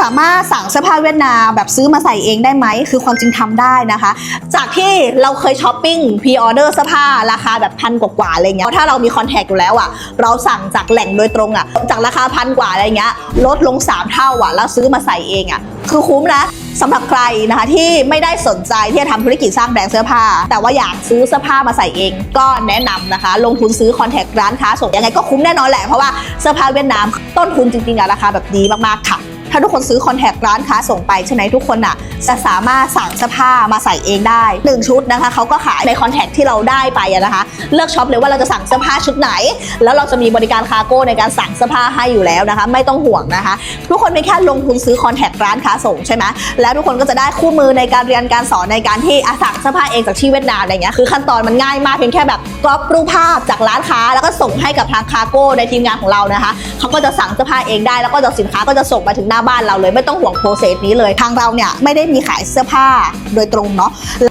สามารถสั่งเสื้อผ้าเวียดนามแบบซื้อมาใส่เองได้ไหม คือความจริงทำได้นะคะ จากที่เราเคยช้อปปิ้งพรีออเดอร์เสื้อผ้าราคาแบบพันกว่าๆอะไรเงี้ยถ้าเรามีคอนแทคอยู่แล้วอะเราสั่งจากแหล่งโดยตรงอะจากราคาพันกว่าอะไรเงี้ยลดลง 3 เท่าอะแล้วซื้อมาใส่เองอะคือคุ้มนะสำหรับใครนะคะที่ไม่ได้สนใจที่จะทำธุรกิจสร้างแบรนด์เสื้อผ้า แต่ว่าอยากซื้อเสื้อผ้ามาใส่เอง ก็แนะนำนะคะ ลงทุนซื้อคอนแทคร้านค้าส่งยังไงก็คุ้มแน่นอนแหละเพราะว่าเสื้อผ้าเวียดนามต้นทุนจริงๆอะราคาแบบดีมากๆค่ะ ถ้าทุกคนซื้อคอนแทคร้านค้าส่งไปใช่ไหมทุกคนอะจะสามารถสั่งเสื้อผ้ามาใส่เองได้ 1 ชุดนะคะเขาก็ขายในคอนแทคที่เราได้ไปนะคะ เลือกช็อปเลยว่าเราจะสั่งเสื้อผ้าชุดไหน แล้วเราจะมีบริการคาร์โก้ในการสั่งเสื้อผ้าให้อยู่แล้วนะคะ ไม่ต้องห่วงนะคะ ทุกคนเพียงแค่ลงทุนซื้อคอนแทคร้านค้าส่งใช่ไหมแล้วทุกคนก็จะได้คู่มือในการเรียนการสอนในการที่สั่งเสื้อผ้าเองจากที่เวียดนามอะไรเงี้ยคือขั้นตอนมันง่ายมากเพียงแค่แบบกรอบรูปภาพจากร้านค้า แล้วก็ส่งให้กับทางคาร์โก้ในทีมงานของเรานะคะเขาก็จะสั่งเสื้อผ้าเองได้แล้วก็จะสินค้าก็จะส่งมาถึงหน้าบ้านเราเลย ไม่ต้องห่วงโปรเซสนี้เลย ทางเราเนี่ยไม่ได้มีขายเสื้อผ้าโดยตรงเนาะ